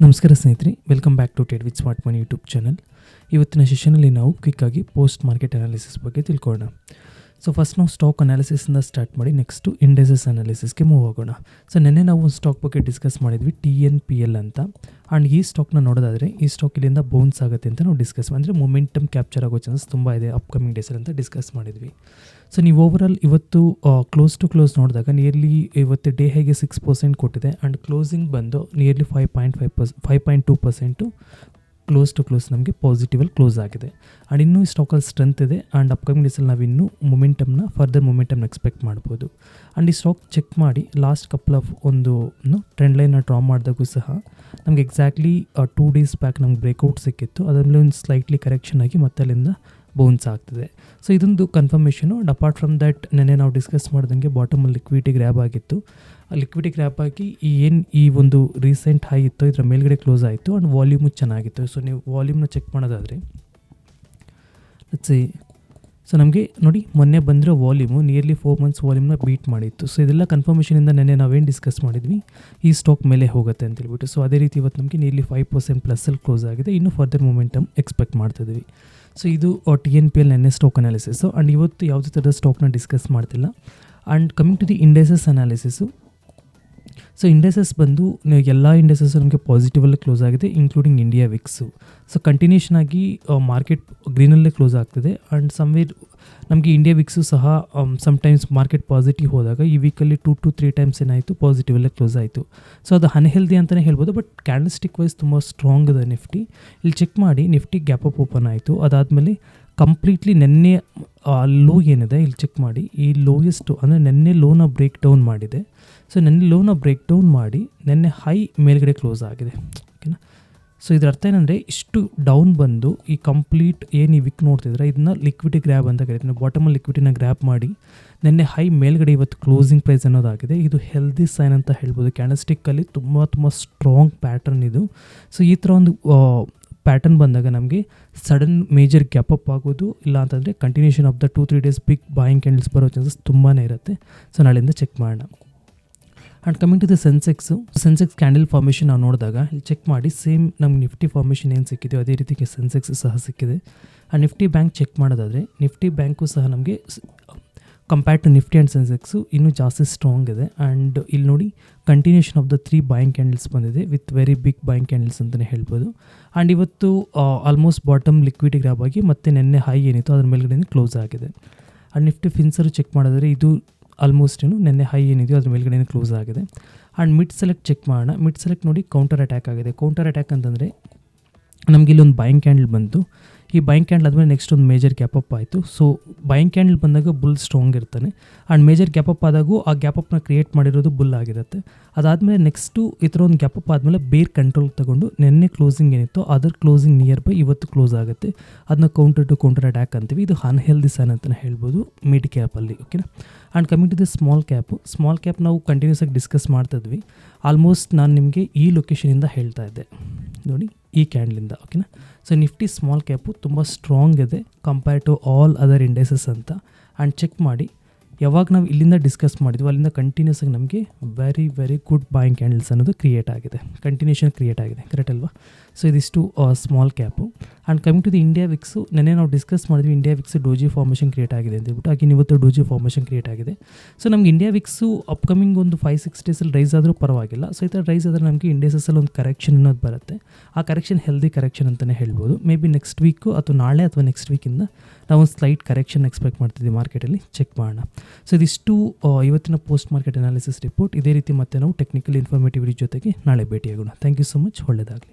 ನಮಸ್ಕಾರ ಸ್ನೇಹಿತರೆ welcome back to ಟೇಡ್ with smart money YouTube channel ಇವತ್ತಿನ ಸೆಷನಲ್ಲಿ ನಾವು ಕ್ವಿಕ್ಕಾಗಿ ಪೋಸ್ಟ್ ಮಾರ್ಕೆಟ್ ಅನಾಲಿಸಿಸ್ ಬಗ್ಗೆ ತಿಳ್ಕೊಳ್ಳೋಣ. ಸೊ ಫಸ್ಟ್ ನಾವು ಸ್ಟಾಕ್ ಅನಾಲಿಸಿಸಿಂದ ಸ್ಟಾರ್ಟ್ ಮಾಡಿ ನೆಕ್ಸ್ಟು ಇಂಡೆಸಸ್ ಅನಾಲಿಸಿಸ್ಗೆ ಮೂವ್ ಆಗೋಣ. ಸೊ ನಿನ್ನೆ ನಾವು ಒಂದು ಸ್ಟಾಕ್ ಬಗ್ಗೆ ಡಿಸ್ಕಸ್ ಮಾಡಿದ್ವಿ ಟಿ ಎನ್ ಪಿ ಎಲ್ ಅಂತ. ಆ್ಯಂಡ್ ಈ ಸ್ಟಾಕ್ನ ನೋಡೋದಾದರೆ, ಈ ಸ್ಟಾಕ್ ಇಲ್ಲಿಂದ ಬೌನ್ಸ್ ಆಗುತ್ತೆ ಅಂತ ನಾವು ಡಿಸ್ಕಸ್ ಅಂದರೆ ಮೊಮೆಂಟಮ್ ಕ್ಯಾಪ್ಚರ್ ಆಗೋ ಚಾನ್ಸ್ ತುಂಬ ಇದೆ ಅಪ್ಕಮಿಂಗ್ ಡೇಸಲ್ಲಿ ಅಂತ ಡಿಸ್ಕಸ್ ಮಾಡಿದ್ವಿ. ಸೊ ನೀವು ಓವರಾಲ್ ಇವತ್ತು ಕ್ಲೋಸ್ ಟು ಕ್ಲೋಸ್ ನೋಡಿದಾಗ ನಿಯರ್ಲಿ ಇವತ್ತು ಡೇ ಹೇಗೆ ಸಿಕ್ಸ್ ಪರ್ಸೆಂಟ್ ಕೊಟ್ಟಿದೆ ಆ್ಯಂಡ್ ಕ್ಲೋಸಿಂಗ್ ಬಂದು nearly five point five per five point two percent close to close ನಮಗೆ ಪಾಸಿಟಿವಲ್ಲಿ ಕ್ಲೋಸ್ ಆಗಿದೆ. ಆ್ಯಂಡ್ ಇನ್ನೂ ಸ್ಟಾಕಲ್ಲಿ ಸ್ಟ್ರೆಂತ್ ಇದೆ. ಆ್ಯಂಡ್ ಅಪ್ಕಮಿಂಗ್ ಡೇಸಲ್ಲಿ ನಾವು ಇನ್ನೂ ಮೊಮೆಂಟಮ್ನ ಫರ್ದರ್ ಮೊಮೆಂಟಮ್ನ ಎಕ್ಸ್ಪೆಕ್ಟ್ ಮಾಡ್ಬೋದು. ಆ್ಯಂಡ್ ಈ ಸ್ಟಾಕ್ ಚೆಕ್ ಮಾಡಿ ಲಾಸ್ಟ್ ಕಪಲ್ ಆಫ್ ಒಂದು ಟ್ರೆಂಡ್ ಲೈನ್ನ ಡ್ರಾ ಮಾಡಿದಾಗೂ ಸಹ ನಮಗೆ ಎಕ್ಸಾಕ್ಟ್ಲಿ ಟೂ ಡೇಸ್ ಬ್ಯಾಕ್ ನಮ್ಗೆ ಬ್ರೇಕ್ಔಟ್ ಸಿಕ್ಕಿತ್ತು. ಅದರಲ್ಲಿ ಒಂದು ಸ್ಲೈಟ್ಲಿ ಕರೆಕ್ಷನ್ ಆಗಿ ಮತ್ತೆ ಅಲ್ಲಿಂದ ಬೌನ್ಸ್ ಆಗ್ತದೆ. ಸೊ ಇದೊಂದು confirmation and apart from that ನೆನ್ನೆ ನಾವು ಡಿಸ್ಕಸ್ ಮಾಡ್ದಂಗೆ ಬಾಟಮಲ್ಲಿ ಲಿಕ್ವಿಡಿಟಿ ಗ್ರ್ಯಾಬ್ ಆಗಿತ್ತು. ಆ ಲಿಕ್ವಿಡಿ ಗ್ರ್ಯಾಬ್ ಆಗಿ ಈ ಏನು ಈ ಒಂದು ರೀಸೆಂಟ್ ಹೈ ಇತ್ತು, ಇದರ ಮೇಲ್ಗಡೆ ಕ್ಲೋಸ್ ಆಯಿತು ಆ್ಯಂಡ್ ವಾಲ್ಯೂಮು ಚೆನ್ನಾಗಿತ್ತು. ಸೊ ನೀವು ವಾಲ್ಯೂಮ್ನ ಚೆಕ್ ಮಾಡೋದಾದರೆ ಸಿ ಸೊ ನಮಗೆ ನೋಡಿ ಮೊನ್ನೆ ಬಂದಿರೋ ವಾಲ್ಯೂಮು ನಿಯರ್ಲಿ ಫೋರ್ ಮಂತ್ಸ್ ವಾಲ್ಯೂಮ್ನ ಬೀಟ್ ಮಾಡಿತ್ತು. ಸೊ ಇದೆಲ್ಲ ಕನ್ಫರ್ಮೇಷನಿಂದ ನೆನ್ನೆ ನಾವೇನು ಡಿಸ್ಕಸ್ ಮಾಡಿದ್ವಿ? ಈ ಸ್ಟಾಕ್ ಮೇಲೆ ಹೋಗುತ್ತೆ ಅಂತ ಹೇಳ್ಬಿಟ್ಟು. ಸೊ ಅದೇ ರೀತಿ ಇವತ್ತು ನಮಗೆ ನಿಯರ್ಲಿ ಫೈವ್ ಪರ್ಸೆಂಟ್ ಪ್ಲಸ್ಸಲ್ಲಿ ಕ್ಲೋಸ್ ಆಗಿದೆ. ಇನ್ನೂ ಫರ್ದರ್ ಮೂಮೆಂಟಮ್ ಎಕ್ಸ್ಪೆಕ್ಟ್ ಮಾಡ್ತಿದ್ವಿ ಸೊ ಇದು ಟಿ ಎನ್ ಪಿ ಎಲ್ ನೆನ್ನೆ ಸ್ಟಾಕ್ ಅನಾಲಿಸಿಸು ಆ್ಯಂಡ್ ಇವತ್ತು ಯಾವುದೇ ಥರದ ಸ್ಟಾಕ್ನ ಡಿಸ್ಕಸ್ ಮಾಡ್ತಿಲ್ಲ. And coming to the indices analysis so indices ಬಂದು ಎಲ್ಲ ಇಂಡೆಸಸ್ ನಮಗೆ ಪಾಸಿಟಿವಲ್ಲೇ ಕ್ಲೋಸ್ ಆಗಿದೆ including India VIX so continuation ಆಗಿ ಮಾರ್ಕೆಟ್ ಗ್ರೀನಲ್ಲೇ ಕ್ಲೋಸ್ ಆಗ್ತಿದೆ. ಆ್ಯಂಡ್ ಸಮ್ವೇರ್ ನಮಗೆ ಇಂಡಿಯಾ ವಿಕ್ಸು ಸಹ ಸಮ್ಟೈಮ್ಸ್ ಮಾರ್ಕೆಟ್ ಪಾಸಿಟಿವ್ ಹೋದಾಗ, ಈ weekly two two three times ಏನಾಯಿತು ಪಾಸಿಟಿವಲ್ಲೇ ಕ್ಲೋಸ್ ಆಯಿತು. ಸೊ ಅದು ಅನ್ಹೆಲ್ದಿ ಅಂತಲೇ ಹೇಳ್ಬೋದು ಬಟ್ ಕ್ಯಾಂಡಲ್ಸ್ಟಿಕ್ ವೈಸ್ ತುಂಬ ಸ್ಟ್ರಾಂಗ್ ಇದೆ ನಿಫ್ಟಿ ಇಲ್ಲಿ ಚೆಕ್ ಮಾಡಿ ನಿಫ್ಟಿ ಗ್ಯಾಪ್ ಅಪ್ ಓಪನ್ ಆಯಿತು. ಅದಾದಮೇಲೆ ಕಂಪ್ಲೀಟ್ಲಿ ನೆನ್ನೆ ಲೋ ಏನಿದೆ, ಇಲ್ಲಿ ಚೆಕ್ ಮಾಡಿ. ಈ ಲೋಯೆಸ್ಟು ಅಂದರೆ ನೆನ್ನೆ ಲೋನ ಬ್ರೇಕ್ ಡೌನ್ ಮಾಡಿದೆ. ಸೊ ನೆನ್ನೆ ಲೋನ ಬ್ರೇಕ್ ಡೌನ್ ಮಾಡಿ ನೆನ್ನೆ ಹೈ ಮೇಲ್ಗಡೆ ಕ್ಲೋಸ್ ಆಗಿದೆ. ಓಕೆನಾ ಸೊ ಇದರ ಅರ್ಥ ಏನಂದರೆ ಇಷ್ಟು ಡೌನ್ ಬಂದು ಈ ಕಂಪ್ಲೀಟ್ ಏನು ಈ ವಿಕ್ ನೋಡ್ತಿದ್ರೆ ಇದನ್ನ ಲಿಕ್ವಿಡಿ ಗ್ರ್ಯಾಬ್ ಅಂತ ಕರಿತೀನಿ ಬಾಟಮಲ್ಲಿ ಲಿಕ್ವಿಡಿನ ಗ್ರ್ಯಾಬ್ ಮಾಡಿ ನೆನ್ನೆ ಹೈ ಮೇಲ್ಗಡೆ ಇವತ್ತು ಕ್ಲೋಸಿಂಗ್ ಪ್ರೈಸ್ ಅನ್ನೋದಾಗಿದೆ. ಇದು ಹೆಲ್ದಿ ಸೈನ್ ಅಂತ ಹೇಳ್ಬೋದು. ಕ್ಯಾನಸ್ಟಿಕ್ಕಲ್ಲಿ ತುಂಬ ತುಂಬ ಸ್ಟ್ರಾಂಗ್ ಪ್ಯಾಟರ್ನ್ ಇದು. ಸೊ ಈ ಥರ ಒಂದು ಪ್ಯಾಟರ್ನ್ ಬಂದಾಗ ನಮಗೆ ಸಡನ್ ಮೇಜರ್ ಗ್ಯಾಪ್ ಅಪ್ ಆಗೋದು, ಇಲ್ಲ ಅಂತಂದರೆ continuation of the two three days big buying candles ಬರೋ ಚಾನ್ಸಸ್ ತುಂಬಾ ಇರುತ್ತೆ. ಸೊ ನಾಳೆಯಿಂದ ಚೆಕ್ ಮಾಡೋಣ. And coming to the Sensex Sensex candle formation ನಾವು ನೋಡಿದಾಗ, ಇಲ್ಲಿ ಚೆಕ್ ಮಾಡಿ ಸೇಮ್ ನಮ್ಗೆ ನಿಫ್ಟಿ ಫಾರ್ಮೇಷನ್ ಏನು ಸಿಕ್ಕಿದೆಯೋ ಅದೇ ರೀತಿಗೆ ಸೆನ್ಸೆಕ್ಸ್ ಸಹ ಸಿಕ್ಕಿದೆ. ಆ ನಿಫ್ಟಿ ಬ್ಯಾಂಕ್ ಚೆಕ್ ಮಾಡೋದಾದರೆ ನಿಫ್ಟಿ ಬ್ಯಾಂಕು ಸಹ ನಮಗೆ compared to Nifty and Sensex ಇನ್ನೂ ಜಾಸ್ತಿ ಸ್ಟ್ರಾಂಗ್ ಇದೆ. ಆ್ಯಂಡ್ ಇಲ್ಲಿ ನೋಡಿ continuation of the three buying candles ಬಂದಿದೆ with very big buying candles ಅಂತಲೇ ಹೇಳ್ಬೋದು. ಆ್ಯಂಡ್ ಇವತ್ತು ಆಲ್ಮೋಸ್ಟ್ ಬಾಟಮ್ ಲಿಕ್ವಿಡ್ ಗ್ರಾಬ್ ಆಗಿ ಮತ್ತೆ ನೆನ್ನೆ ಹೈ ಏನಿತ್ತು ಅದ್ರ ಮೇಲ್ಗಡೆ ಕ್ಲೋಸ್ ಆಗಿದೆ. ಆ್ಯಂಡ್ ನಿಫ್ಟಿ ಫಿನ್ಸರು ಚೆಕ್ ಮಾಡಿದ್ರೆ ಇದು ಆಲ್ಮೋಸ್ಟ್ ಏನು ನೆನ್ನೆ ಹೈ ಏನಿದೆಯೋ ಅದ್ರ ಮೇಲ್ಗಡೆ ಕ್ಲೋಸ್ ಆಗಿದೆ. ಆ್ಯಂಡ್ ಮಿಡ್ ಸೆಲೆಕ್ಟ್ ಚೆಕ್ ಮಾಡೋಣ. ಮಿಡ್ ಸೆಲೆಕ್ಟ್ ನೋಡಿ ಕೌಂಟರ್ ಅಟ್ಯಾಕ್ ಆಗಿದೆ. ಕೌಂಟರ್ ಅಟ್ಯಾಕ್ ಅಂತಂದರೆ ನಮಗೆ ಇಲ್ಲೊಂದು ಬಾಯಿಂಗ್ ಕ್ಯಾಂಡಲ್ ಬಂತು. ಈ ಬೈಂಗ್ ಕ್ಯಾಂಡಲ್ ಆದಮೇಲೆ ನೆಕ್ಸ್ಟ್ ಒಂದು ಮೇಜರ್ ಗ್ಯಾಪ್ ಅಪ್ ಆಯಿತು. ಸೊ ಬೈಂಗ್ ಕ್ಯಾಂಡಲ್ ಬಂದಾಗ ಬುಲ್ ಸ್ಟ್ರಾಂಗ್ ಇರ್ತಾನೆ. ಆ್ಯಂಡ್ ಮೇಜರ್ ಗ್ಯಾಪ್ ಅಪ್ ಆದಾಗೂ ಆ ಗ್ಯಾಪ್ ಅಪ್ನ ಕ್ರಿಯೇಟ್ ಮಾಡಿರೋದು ಬುಲ್ ಆಗಿರುತ್ತೆ. ಅದಾದಮೇಲೆ ನೆಕ್ಸ್ಟು ಈ ಥರ ಒಂದು ಗ್ಯಾಪ್ ಅಪ್ ಆದಮೇಲೆ ಬೇರ್ ಕಂಟ್ರೋಲ್ ತಗೊಂಡು ನಿನ್ನೆ ಕ್ಲೋಸಿಂಗ್ ಏನಿತ್ತು ಅದರ್ ಕ್ಲೋಸಿಂಗ್ ನಿಯರ್ ಬೈ ಇವತ್ತು ಕ್ಲೋಸ್ ಆಗುತ್ತೆ. ಅದನ್ನ ಕೌಂಟರ್ ಟು ಕೌಂಟರ್ ಅಟ್ಯಾಕ್ ಅಂತೀವಿ. ಇದು ಅನ್ಹೆಲ್ದಿ ಸೈನ್ ಅಂತಲೇ ಹೇಳ್ಬೋದು ಮಿಡ್ ಕ್ಯಾಪಲ್ಲಿ ಓಕೆನಾ and coming to the small cap small cap ನಾವು ಕಂಟಿನ್ಯೂಸ್ ಆಗಿ ಡಿಸ್ಕಸ್ ಮಾಡ್ತಿದ್ವಿ ಆಲ್ಮೋಸ್ಟ್ ನಾನು ನಿಮಗೆ ಈ ಲೊಕೇಶನಿಂದ ಹೇಳ್ತಾ ಇದ್ದೆ. ನೋಡಿ, ಈ ಕ್ಯಾಂಡ್ಲಿಂದ ಓಕೆನಾ ಸೊ ನಿಫ್ಟಿ ಸ್ಮಾಲ್ ಕ್ಯಾಪು ತುಂಬ ಸ್ಟ್ರಾಂಗ್ ಇದೆ compare to all other indices ಅಂತ. ಆ್ಯಂಡ್ ಚೆಕ್ ಮಾಡಿ, ಯಾವಾಗ ನಾವು ಇಲ್ಲಿಂದ ಡಿಸ್ಕಸ್ ಮಾಡಿದ್ವಿ, ಅಲ್ಲಿಂದ ಕಂಟಿನ್ಯೂಸ್ ಆಗಿ ನಮಗೆ very very good buying candles ಅನ್ನೋದು ಕ್ರಿಯೇಟ್ ಆಗಿದೆ. ಕಂಟಿನ್ಯೂಷನ್ ಕ್ರಿಯೇಟ್ ಆಗಿದೆ ಕರೆಕ್ಟ್ ಅಲ್ವಾ? ಸೊ ಇದಿಷ್ಟು small cap and coming to the India VIX ನೆನ್ನೆ ನಾವು ಡಿಸ್ಕಸ್ ಮಾಡಿದ್ವಿ India VIX doji formation create ಆಗಿದೆ ಅಂತ ಹೇಳ್ಬಿಟ್ಟು. ಹಾಗೆ ಇವತ್ತು ಡೋಜಿ ಫಾರ್ಮೇಷನ್ ಕ್ರಿಯೇಟ್ ಆಗಿದೆ. ಸೊ ನಮ್ಗೆ ಇಂಡಿಯಾ ವಿಕ್ಸು ಅಪ್ಕಮಿಂಗ್ ಒಂದು ಫೈವ್ ಸಿಕ್ಸ್ ಡೇಸಲ್ಲಿ ರೈಸ್ ಆದರೂ ಪರವಾಗಿಲ್ಲ. ಸೊ ಈ ಥರ ರೈಸ್ ಆದರೆ ನಮಗೆ ಇಂಡಿಯಾಸಲ್ಲಿ ಒಂದು ಕರೆಕ್ಷನ್ ಅನ್ನೋದು ಬರುತ್ತೆ. ಆ ಕರೆಕ್ಷನ್ ಹೆಲ್ದಿ ಕರೆಕ್ಷನ್ ಅಂತಲೇ ಹೇಳ್ಬೋದು. ಮೇ ಬಿ ನೆಕ್ಸ್ಟ್ ವೀಕು ಅಥವಾ ನಾಳೆ ಅಥವಾ ನೆಕ್ಸ್ಟ್ ವೀಕಿಂದ ನಾವು ಒಂದು ಸ್ಲೈಟ್ ಕರೆಕ್ಷನ್ ಎಕ್ಸ್ಪೆಕ್ಟ್ ಮಾಡ್ತಿದ್ದೀವಿ ಮಾರ್ಕೆಟಲ್ಲಿ ಚೆಕ್ ಮಾಡೋಣ. ಸೊ ಇದಿಷ್ಟು ಇವತ್ತಿನ ಪೋಸ್ಟ್ ಮಾರ್ಕೆಟ್ ಅನಾಲಿಸಿಸ್ ರಿಪೋರ್ಟ್ ಇದೇ ರೀತಿ ಮತ್ತೆ ನಾವು ಟೆಕ್ನಿಕಲ್ ಇನ್ಫಾರ್ಮೇಟಿವ್ ಜೊತೆಗೆ ನಾಳೆ ಭೇಟಿಯಾಗೋಣ. ಥ್ಯಾಂಕ್ ಯು ಸೊ ಮಚ್ ಒಳ್ಳೆಯದಾಗಲಿ